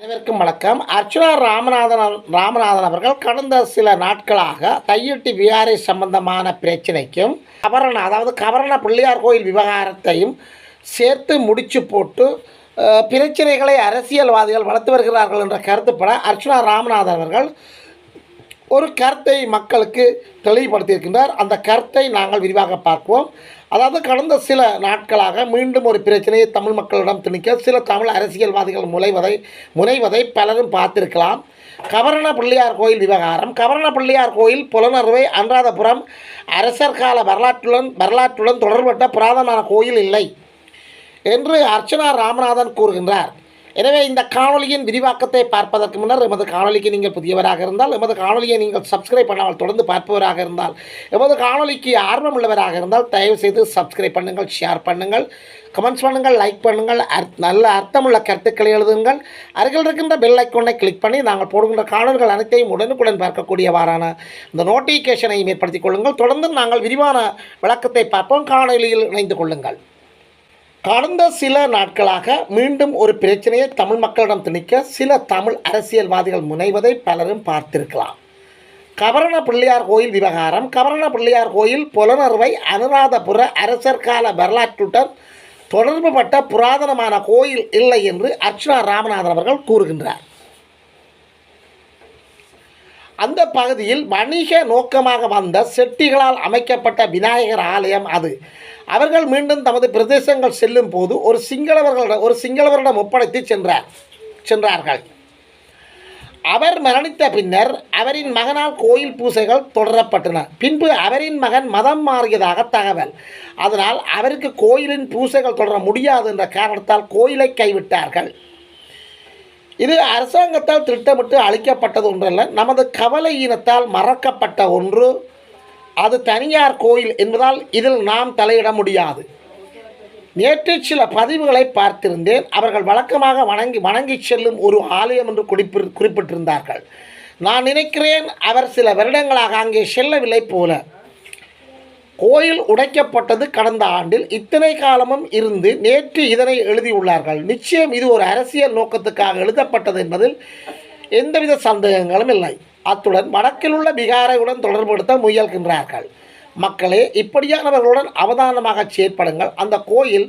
அனைவருக்கும் வணக்கம். அர்ச்சுனா ராமநாதன் ராமநாதன் அவர்கள் கடந்த சில நாட்களாக தையிட்டி விகாரை சம்பந்தமான பிரச்சனைக்கும் கவரண அதாவது கவரண பிள்ளையார் கோயில் விவகாரத்தையும் சேர்த்து முடிச்சு போட்டு பிரச்சனைகளை அரசியல்வாதிகள் வளர்த்து வருகிறார்கள் என்ற கருத்துப்பட அர்ச்சுனா ராமநாதன் அவர்கள் ஒரு கருத்தை மக்களுக்கு தெளிவுபடுத்தியிருக்கின்றார். அந்த கருத்தை நாங்கள் விரிவாக பார்ப்போம். அதாவது கடந்த சில நாட்களாக மீண்டும் ஒரு பிரச்சனையை தமிழ் மக்களிடம் திணிக்க சில தமிழ் அரசியல்வாதிகள் முனைவதை முனைவதை பலரும் பார்த்திருக்கலாம். கவரண பிள்ளையார் கோயில் விவகாரம். கவரண பிள்ளையார் கோயில் புலனறுவை அன்றாதபுரம் அரசர் கால வரலாற்றுடன் வரலாற்றுடன் தொடர்பட்ட புராதனான கோயில் இல்லை என்று அர்ச்சனா ராமநாதன் கூறுகின்றார். எனவே இந்த காணொளியின் விரிவாக்கத்தை பார்ப்பதற்கு முன்னர் எமது காணொலிக்கு நீங்கள் புதியவராக இருந்தால் எமது காணொலியை நீங்கள் சப்ஸ்கிரைப் பண்ணாமல் தொடர்ந்து பார்ப்பவராக இருந்தால் எமது காணொளிக்கு ஆர்வம் உள்ளவராக இருந்தால் தயவு செய்து சப்ஸ்கிரைப் பண்ணுங்கள் ஷேர் பண்ணுங்கள் கமெண்ட்ஸ் பண்ணுங்கள் லைக் பண்ணுங்கள் நல்ல அர்த்தமுள்ள கருத்துக்களை எழுதுங்கள். அருகில் இருக்கின்ற பெல் ஐக்கோனை கிளிக் பண்ணி நாங்கள் போடுகின்ற காணொலிகள் அனைத்தையும் உடனுக்குடன் பார்க்கக்கூடியவாறான இந்த நோட்டிஃபிகேஷனையும் ஏற்படுத்திக் கொள்ளுங்கள். தொடர்ந்து நாங்கள் விரிவான விளக்கத்தை பார்ப்போம். காணொலியில் இணைந்து கொள்ளுங்கள். கடந்த சில நாட்களாக மீண்டும் ஒரு பிரச்சனையை தமிழ் மக்களிடம் திணிக்க சில தமிழ் அரசியல்வாதிகள் முனைவதை பலரும் பார்த்திருக்கலாம். கபரண பிள்ளையார் கோயில் விவகாரம். கபரண பிள்ளையார் கோயில் புலனர்வை அனுராதபுர அரசர் கால வரலாற்றுடன் தொடர்புபட்ட புராதனமான கோயில் இல்லை என்று அர்ச்சனா ராமநாதன் அவர்கள் கூறுகின்றார். அந்த பகுதியில் வணிக நோக்கமாக வந்த செட்டிகளால் அமைக்கப்பட்ட விநாயகர் ஆலயம் அது. அவர்கள் மீண்டும் தமது பிரதேசங்கள் செல்லும் போது ஒரு சிங்களவர்களிடம் ஒரு சிங்களவரிடம் ஒப்படைத்து சென்றார் சென்றார்கள். அவர் மரணித்த பின்னர் அவரின் மகனால் கோயில் பூசைகள் தொடரப்பட்டன. பின்பு அவரின் மகன் மதம் மாறியதாக தகவல். அதனால் அவருக்கு கோயிலின் பூசைகள் தொடர முடியாது என்ற காரணத்தால் கோயிலை கைவிட்டார்கள். இது அரசாங்கத்தால் திட்டமிட்டு அளிக்கப்பட்டது ஒன்றல்ல நமது கவலை இனத்தால் மறக்கப்பட்ட ஒன்று. அது தனியார் கோயில் என்பதால் இதில் நாம் தலையிட முடியாது. நேற்று சில பதிவுகளை பார்த்திருந்தேன். அவர்கள் வழக்கமாக வணங்கி வணங்கி செல்லும் ஒரு ஆலயம் என்று குறிப்பி குறிப்பிட்டிருந்தார்கள். நான் நினைக்கிறேன் அவர் சில வருடங்களாக அங்கே செல்லவில்லை போல. கோயில் உடைக்கப்பட்டது கடந்த ஆண்டில். இத்தனை காலமும் இருந்து நேற்று இதனை எழுதியுள்ளார்கள். நிச்சயம் இது ஒரு அரசியல் நோக்கத்துக்காக எழுதப்பட்டது என்பதில் எந்தவித சந்தேகங்களும் இல்லை. அத்துடன் வடக்கில் உள்ள பிகாரையுடன் தொடர்புபடுத்த முயல்கின்றார்கள். மக்களே இப்படியானவர்களுடன் அவதானமாக செயற்படுங்கள். அந்த கோயில்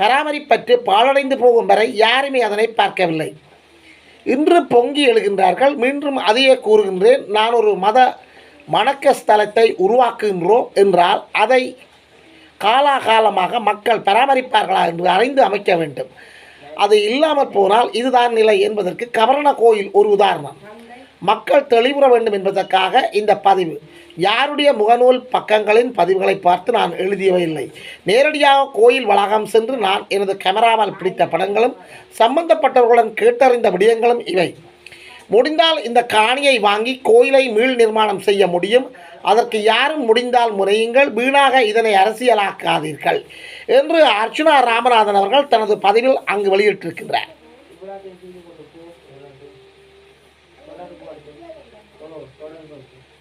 பராமரிப்பற்று பாழடைந்து போகும் வரை யாருமே அதனை பார்க்கவில்லை. இன்று பொங்கி எழுகின்றார்கள். மீண்டும் அதையே கூறுகின்றேன். நான் ஒரு மத வணக்க ஸ்தலத்தை உருவாக்குகின்றோம் என்றால் அதை காலாகாலமாக மக்கள் பராமரிப்பார்களா என்று அறிந்து அமைக்க வேண்டும். அது இல்லாமல் போனால் இதுதான் நிலை என்பதற்கு கவர்ண கோயில் ஒரு உதாரணம். மக்கள் தெளிவுற வேண்டும் என்பதற்காக இந்த பதிவு. யாருடைய முகநூல் பக்கங்களின் பதிவுகளை பார்த்து நான் எழுதியவையில்லை நேரடியாக கோயில் வளாகம் சென்று நான் எனது கேமராவால் பிடித்த படங்களும் சம்பந்தப்பட்டவர்களுடன் கேட்டறிந்த விடயங்களும் இவை. முடிந்தால் இந்த காணியை வாங்கி கோயிலை மீள் நிர்மாணம் செய்ய முடியும். அதற்கு யாரும் முடிந்தால் முறையுங்கள். வீணாக இதனை அரசியலாக்காதீர்கள். என்று அர்ச்சுனா ராமநாதன் அவர்கள் தனது பதிவில் அங்கு வெளியிட்டிருக்கின்றார். 哦，高粱干。